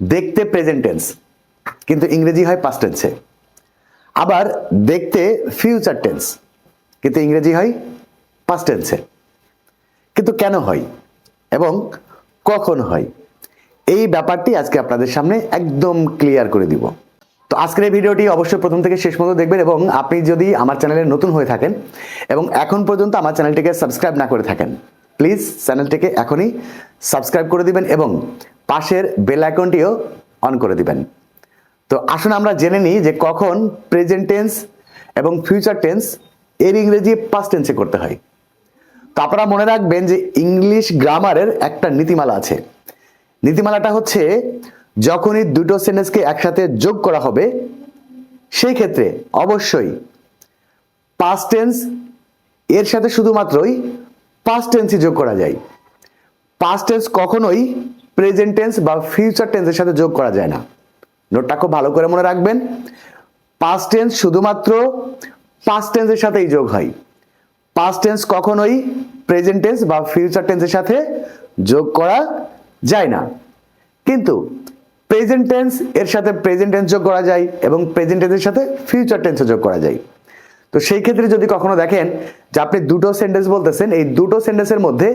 দেখতে present tense কিন্তু ইংরেজি হয় পাস্ট টেন্সে আবার দেখতে ফিউচার টেন্স কিন্তু ইংরেজি হয় পাস্ট টেন্সে কিন্তু কেন হয় এবং কখন হয়, এই ব্যাপারটি আজকে আপনাদের সামনে একদম ক্লিয়ার করে দিব। তো আজকের এই ভিডিওটি অবশ্যই প্রথম থেকে শেষ পর্যন্ত দেখবেন এবং আপনি যদি আমার চ্যানেলে নতুন হয়ে থাকেন এবং এখন পর্যন্ত আমার চ্যানেলটিকে সাবস্ক্রাইব না করে থাকেন প্লিজ চ্যানেলটিকে এখনই সাবস্ক্রাইব করে দিবেন এবং পাশের বেল আইকনটিও অন করে দিবেন। তো আসুন আমরা জেনে নিই যে কখন প্রেজেন্ট টেন্স এবং ফিউচার টেন্স এর ইংরেজি পাস্ট টেন্সে করতে হয়। তো আপনারা মনে রাখবেন যে ইংলিশ গ্রামারের একটা নীতিমালা আছে। নীতিমালাটা হচ্ছে যখনই দুটো সেন্টেন্সকে একসাথে যোগ করা হবে, সেই ক্ষেত্রে অবশ্যই পাস্ট টেন্স এর সাথে শুধুমাত্রই পাস্ট টেন্সই যোগ করা যায়। পাস্ট টেন্স কখনোই প্রেজেন্ট টেন্স বা ফিউচার টেন্সের সাথে যোগ করা যায় না। নোটটা খুব ভালো করে মনে রাখবেন। পাস্ট টেন্স শুধুমাত্র পাস্ট টেন্সের সাথেই যোগ হয়। পাস্ট টেন্স কখনোই প্রেজেন্ট টেন্স বা ফিউচার টেন্সের সাথে যোগ করা যায় না। কিন্তু প্রেজেন্ট টেন্স এর সাথে প্রেজেন্ট টেন্স যোগ করা যায় এবং প্রেজেন্ট টেন্সের সাথে ফিউচার টেন্সও যোগ করা যায়। তো সেই ক্ষেত্রে যদি কখনো দেখেন যে আপনি দুটো সেন্টেন্স বলতেছেন, এই দুটো সেন্টেন্সের মধ্যে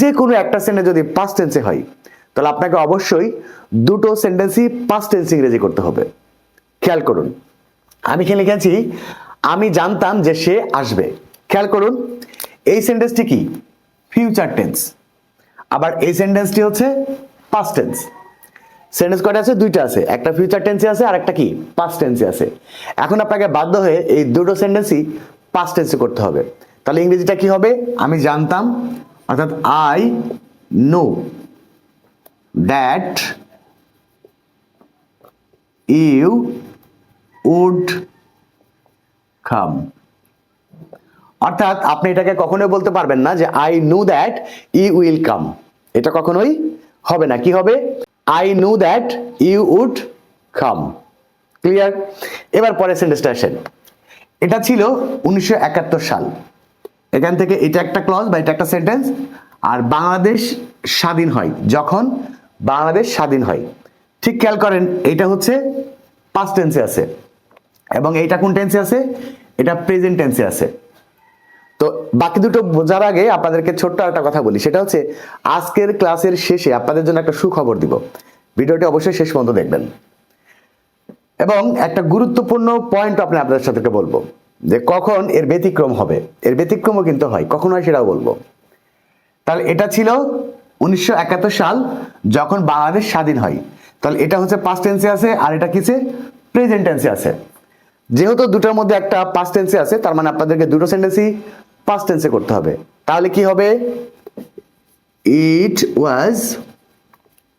যে কোনো একটা সেন্টেন্স যদি পাস্ট টেন্সে হয় তাহলে আপনাকে অবশ্যই দুটো সেন্টেন্সই পাস্ট টেন্স ইংরেজি করতে হবে। খেয়াল করুন। আমি এখানে লিখেছি, আমি জানতাম যে সে আসবে। খেয়াল করুন, এই সেন্টেন্সটি কি? ফিউচার টেন্স আবার এই সেন্টেন্সটি হচ্ছে পাস্ট টেন্স সেন্টেন্স কয়টা আছে? দুইটা আছে। একটা ফিউচার টেন্সে আছে, আর একটা কি? পাস্ট টেন্সে আছে। এখন আপনাকে বাধ্য হয়ে এই দুটো সেন্টেন্সই পাস্ট টেন্সে করতে হবে। তাহলে ইংরেজিটা কি হবে? আমি জানতাম, অর্থাৎ I know that you would come অর্থাৎ আপনি এটাকে কখনোই বলতে পারবেন না যে I know that he will come এটা কখনোই হবে না। কি হবে? I know that you would come clear এবার পরের সেন্টেন্সটা আসেন। এটা ছিল উনিশশো একাত্তর সাল। এখান থেকে এটা একটা ক্লজ বা এটা একটা সেন্টেন্স আর বাংলাদেশ স্বাধীন হয় যখন বাংলাদেশ স্বাধীন হয়। ঠিক খেয়াল করেন, এটা হচ্ছে পাস্ট টেন্সে আছে। এবং এইটা কোন টেন্সে আছে? এটা প্রেজেন্ট টেন্সে আছে। তো বাকি দুটো বোঝার আগে আপনাদেরকে ছোট্ট একটা কথা বলি। সেটা হচ্ছে, আজকের ক্লাসের শেষে আপনাদের জন্য একটা সুখবর দিব। ভিডিওটি অবশ্যই শেষ পর্যন্ত দেখবেন। এবং একটা গুরুত্বপূর্ণ পয়েন্ট আপনি আপনাদের সাথে বলব। যে কখন এর ব্যতিক্রম হবে। এর ব্যতিক্রমও কিন্তু হয়। কখন হয় সেটাও বলব। তাহলে এটা ছিল উনিশশো একাত্তর সাল যখন বাংলাদেশ স্বাধীন হয়। তাহলে এটা হচ্ছে পাস্ট টেন্সে আছে আর এটা কিসে প্রেজেন্ট টেন্সে আছে। যেহেতু দুটোর মধ্যে একটা পাস্ট টেন্সে আছে, তার মানে আপনাদেরকে দুটো সেন্টেন্সই পাস্ট টেন্সে করতে হবে। তাহলে কি হবে? It was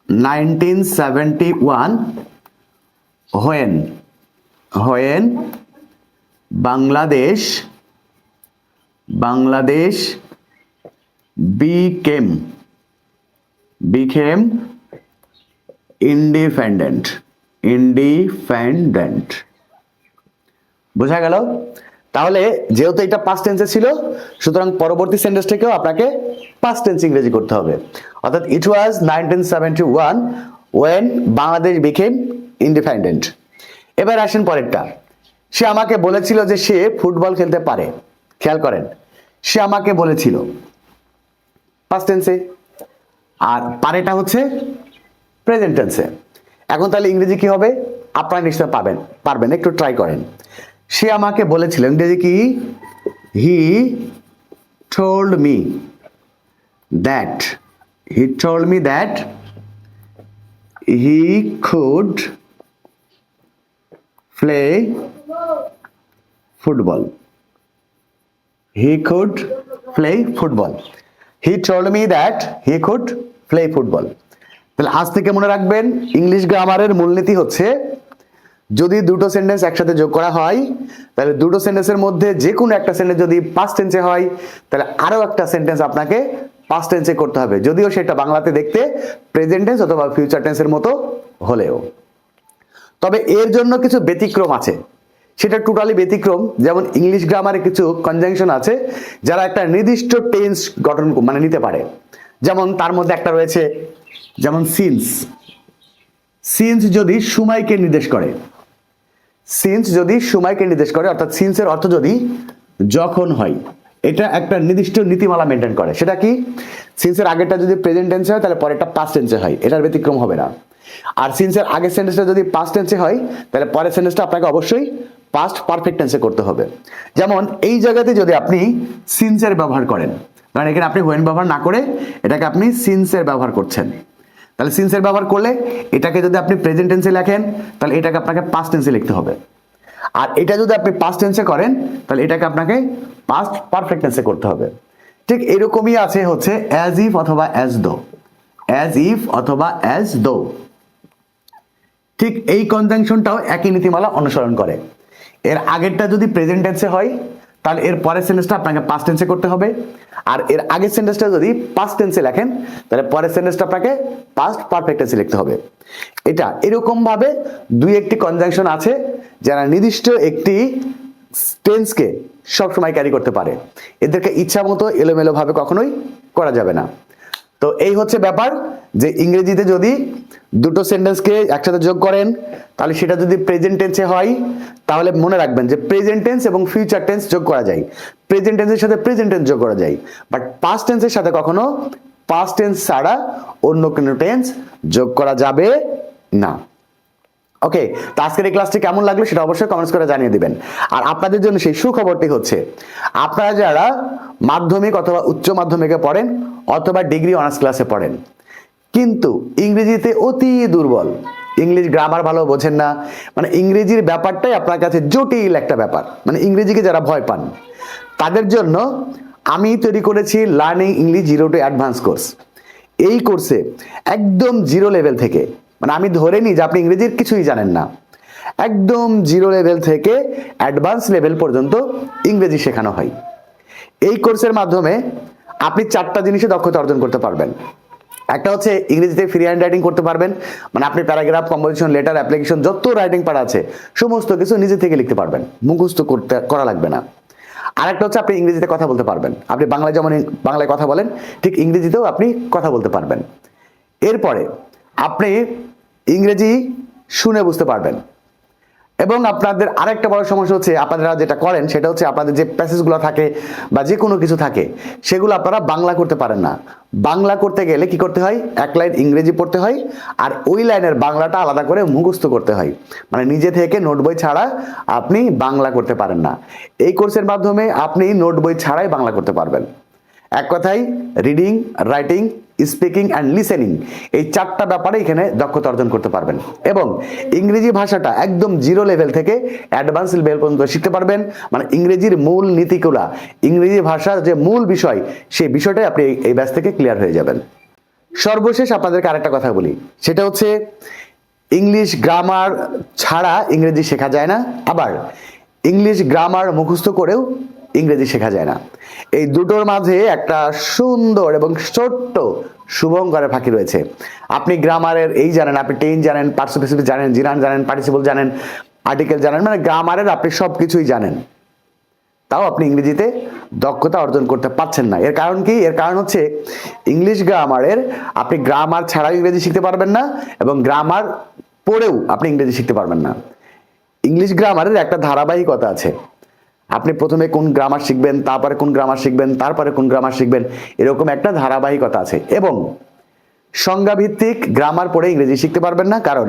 nineteen seventy one when Bangladesh Bangladesh became became independent independent বোঝা গেল? তাহলে যেহেতু এটা পাস্ট টেন্সে ছিল, সুতরাং পরবর্তী সেন্টেন্স থেকেও আপনাকে পাস্ট টেন্স ইংরেজি করতে হবে। অর্থাৎ it was nineteen seventy one when Bangladesh became independent এবার আসেন পরেরটা। সে আমাকে বলেছিল যে সে ফুটবল খেলতে পারে। খেয়াল করেন। সে আমাকে বলেছিল। পাস্ট টেন্সে আর পারেটা হচ্ছে প্রেজেন্ট টেন্সে এখন তাহলে ইংরেজি কি হবে? আপনারা নিশ্চয় পাবেন, পারবেন, একটু ট্রাই করেন। সে আমাকে বলেছিল ইংরেজি কি? He told me that he told me that he could play football he could play football he told me that he could play football তাহলে আজ থেকে মনে রাখবেন ইংলিশ গ্রামারের মূলনীতি হচ্ছে, যদি দুটো সেন্টেন্স একসাথে যোগ করা হয়, তাহলে দুটো সেন্টেন্সের মধ্যে যে কোনো একটা সেন্টেন্স যদি পাস্ট টেন্সে হয়, তাহলে আরও একটা সেন্টেন্স আপনাকে পাস্ট টেন্সে করতে হবে। যদিও সেটা বাংলাতে দেখতে প্রেজেন্ট টেন্স অথবা ফিউচার টেন্সের মতো হলেও। তবে এর জন্য কিছু ব্যতিক্রম আছে। সেটা টোটালি ব্যতিক্রম। যেমন ইংলিশ গ্রামারে কিছু কনজাংশন আছে, যারা একটা নির্দিষ্ট টেন্স গঠন মানে নিতে পারে। যেমন তার মধ্যে একটা রয়েছে, যেমন সিন্স সিন্স যদি সময়কে নির্দেশ করে সিন্স যদি সময়কে নির্দেশ করে, অর্থাৎ সিন্সের অর্থ যদি যখন হয়, এটা একটা নির্দিষ্ট নীতিমালা মেনটেন করে। সেটা কি? সিন্সের আগেরটা যদি প্রেজেন্ট টেন্সে হয়, তাহলে পরেরটা পাস্ট টেন্সে হয়। এটার ব্যতিক্রম হবে না। আর সিন্সের আগের সেন্টেন্সটা যদি পাস্ট টেন্সে হয়, তাহলে পরের সেন্টেন্সটা আপনাকে অবশ্যই পাস্ট পারফেক্ট টেন্সে করতে হবে। যেমন, এই জায়গাতে যদি আপনি সিন্সের ব্যবহার করেন, কারণ এখানে আপনি হোয়েন ব্যবহার না করে এটাকে আপনি সিন্সের ব্যবহার করছেন। তাহলে সিন্সের ব্যবহার করলে এটাকে যদি আপনি প্রেজেন্ট টেন্সে লেখেন, তাহলে এটাকে আপনাকে পাস্ট টেন্সে লিখতে হবে। আর এটা যদি আপনি পাস্ট টেন্সে করেন, তাহলে এটাকে আপনাকে পাস্ট পারফেক্ট টেন্সে করতে হবে। ঠিক এরকমই আছে হচ্ছে অ্যাজ ইফ অথবা অ্যাজ দো অ্যাজ ইফ অথবা অ্যাজ দো ঠিক এই কনজাংশনটাও একই নীতিমালা অনুসরণ করে। এর আগেরটা যদি প্রেজেন্ট টেন্সে হয়, তাহলে এর পরের সেন্টেন্সটা আপনাকে পাস্ট টেন্সে করতে হবে। আর এর আগের সেন্টেন্সটা যদি পাস্ট টেন্সে লেখেন, তাহলে পরের সেন্টেন্সটা আপনাকে পাস্ট পারফেক্ট টেন্সে লিখতে হবে। এটা এরকম ভাবে দুই একটি কনজাংশন আছে যারা নির্দিষ্ট একটি টেন্সকে সবসময় ক্যারি করতে পারে। এদেরকে ইচ্ছা মতো এলোমেলো ভাবে কখনোই করা যাবে না। তো এই হচ্ছে ব্যাপার যে ইংরেজিতে যদি দুটো সেন্টেন্সকে একসাথে যোগ করেন, তাহলে সেটা যদি প্রেজেন্ট টেন্সে হয়, তাহলে মনে রাখবেন যে প্রেজেন্ট টেন্স এবং ফিউচার টেন্স যোগ করা যায়। প্রেজেন্ট টেন্সের সাথে প্রেজেন্ট টেন্স যোগ করা যায়। বাট পাস্ট টেন্সের সাথে কখনো পাস্ট টেন্স ছাড়া অন্য কোনো টেন্স যোগ করা যাবে না। ওকে তো আজকের এই ক্লাসটি কেমন লাগল সেটা অবশ্যই কমেন্টস করে জানিয়ে দিবেন। আর আপনাদের জন্য সেই সুখবরটি হচ্ছে, আপনারা যারা মাধ্যমিক অথবা উচ্চ মাধ্যমিকে পড়েন অথবা ডিগ্রি অনার্স ক্লাসে পড়েন, কিন্তু ইংরেজিতে অতি দুর্বল ইংলিশ গ্রামার ভালো বোঝেন না মানে ইংরেজির ব্যাপারটাই আপনার কাছে জটিল একটা ব্যাপার মানে ইংরেজিকে যারা ভয় পান, তাদের জন্য আমি তৈরি করেছি learning English zero to advance course এই কোর্সে একদম জিরো লেভেল থেকে মানে আমি ধরে নিই যে আপনি ইংরেজির কিছুই জানেন না। একদম জিরো লেভেল থেকে অ্যাডভান্স লেভেল পর্যন্ত ইংরেজি শেখানো হয়। এই কোর্সের মাধ্যমে আপনি চারটা জিনিসে দক্ষতা অর্জন করতে পারবেন। একটা হচ্ছে ইংরেজিতে ফ্রি হ্যান্ড রাইটিং করতে পারবেন। মানে আপনি প্যারাগ্রাফ কম্পোজিশন লেটার অ্যাপ্লিকেশন যত রাইটিং পারা আছে, সমস্ত কিছু নিজে থেকে লিখতে পারবেন। মুখস্থ করতে, করা লাগবে না। আরেকটা হচ্ছে আপনি ইংরেজিতে কথা বলতে পারবেন। আপনি বাংলায় যেমন বাংলায় কথা বলেন, ঠিক ইংরেজিতেও আপনি কথা বলতে পারবেন। এরপরে আপনি ইংরেজি শুনে বুঝতে পারবেন। এবং আপনাদের আরেকটা বড় সমস্যা হচ্ছে, আপনারা যেটা করেন সেটা হচ্ছে আপনাদের যে প্যাসেজগুলো থাকে বা যে কোনো কিছু থাকে, সেগুলো আপনারা বাংলা করতে পারেন না। বাংলা করতে গেলে কি করতে হয়? এক লাইন ইংরেজি পড়তে হয় আর ওই লাইনের বাংলাটা আলাদা করে মুখস্থ করতে হয়। মানে নিজে থেকে নোট বই ছাড়া আপনি বাংলা করতে পারেন না। এই কোর্সের মাধ্যমে আপনি নোট বই ছাড়াই বাংলা করতে পারবেন। এক কথায়, reading, writing speaking and listening এই চারটা ব্যাপারে এখানে দক্ষতা অর্জন করতে পারবেন। এবং ইংরেজি ভাষাটা একদম জিরো লেভেল থেকে অ্যাডভান্স লেভেল পর্যন্ত শিখতে পারবেন। মানে ইংরেজির মূল নীতিগুলা, ইংরেজি ভাষার যে মূল বিষয়, সেই বিষয়টাই আপনি এই- ব্যাচ থেকে ক্লিয়ার হয়ে যাবেন। সর্বশেষ আপনাদেরকে আরেকটা কথা বলি। সেটা হচ্ছে, ইংলিশ গ্রামার ছাড়া ইংরেজি শেখা যায় না। আবার, ইংলিশ গ্রামার মুখস্থ করেও ইংরেজি শেখা যায় না। এই দুটোর মাঝে একটা সুন্দর এবং ছোট্ট শুভঙ্করের ফাঁকি রয়েছে। আপনি গ্রামারের এই জানেন, আপনি টেন জানেন পার্সিপিসিপি জানেন জিরান জানেন, পার্টিসিপল জানেন, আর্টিকেল জানেন মানে গ্রামারের আপনি সব কিছুই জানেন। তাও আপনি ইংরেজিতে দক্ষতা অর্জন করতে পারছেন না। এর কারণ কি? এর কারণ হচ্ছে ইংলিশ গ্রামারের আপনি গ্রামার ছাড়া ইংরেজি শিখতে পারবেন না এবং গ্রামার পড়েও আপনি ইংরেজি শিখতে পারবেন না। ইংলিশ গ্রামারের একটা ধারাবাহিকতা আছে। আপনি প্রথমে কোন গ্রামার শিখবেন, তারপরে কোন গ্রামার শিখবেন, তারপরে কোন গ্রামার শিখবেন, এরকম একটা ধারাবাহিকতা আছে। এবং সংজ্ঞাভিত্তিক গ্রামার পড়ে ইংরেজি শিখতে পারবেন না, কারণ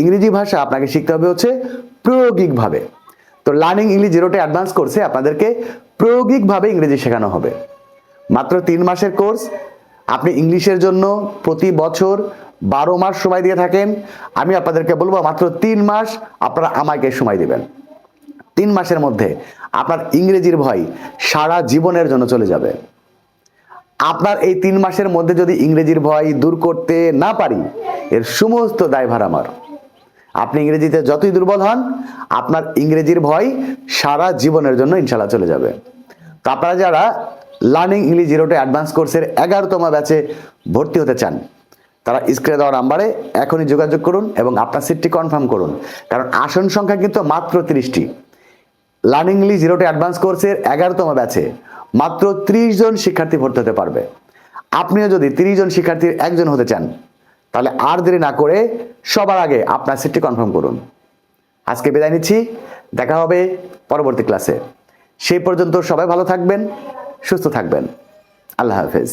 ইংরেজি ভাষা আপনাকে শিখতে হবে হচ্ছে প্রায়োগিকভাবে। তো লার্নিং ইংলিশ জিরোটে অ্যাডভান্স কোর্সে আপনাদেরকে প্রায়োগিকভাবে ইংরেজি শেখানো হবে। মাত্র তিন মাসের কোর্স আপনি ইংলিশের জন্য প্রতি বছর বারো মাস সময় দিয়ে থাকেন। আমি আপনাদেরকে বলব মাত্র তিন মাস আপনারা আমাকে সময় দিবেন। তিন মাসের মধ্যে আপনার ইংরেজির ভয় সারা জীবনের জন্য চলে যাবে। আপনার এই তিন মাসের মধ্যে যদি ইংরেজির ভয় দূর করতে না পারি, এর সমস্ত দায়ভার আমার। আপনি ইংরেজিতে যতই দুর্বল হন, আপনার ইংরেজির ভয় সারা জীবনের জন্য ইনশাল্লাহ চলে যাবে। তো আপনারা যারা লার্নিং ইংলিশ জিরোটে অ্যাডভান্স কোর্সের এগারোতম ব্যাচে ভর্তি হতে চান, তারা স্ক্রিনে দেওয়া নাম্বারে এখনই যোগাযোগ করুন এবং আপনার সিটটি কনফার্ম করুন। কারণ আসন সংখ্যা কিন্তু মাত্র তিরিশটি। লার্নিং ইংলিশ জিরোটে অ্যাডভান্স কোর্সের এগারোতম ব্যাচে মাত্র ত্রিশ জন শিক্ষার্থী ভর্তি হতে পারবে। আপনিও যদি তিরিশ জন শিক্ষার্থীর একজন হতে চান, তাহলে আর দেরি না করে সবার আগে আপনার সিটটি কনফার্ম করুন। আজকে বিদায় নিচ্ছি। দেখা হবে পরবর্তী ক্লাসে সেই পর্যন্ত সবাই ভালো থাকবেন, সুস্থ থাকবেন। আল্লাহ হাফেজ।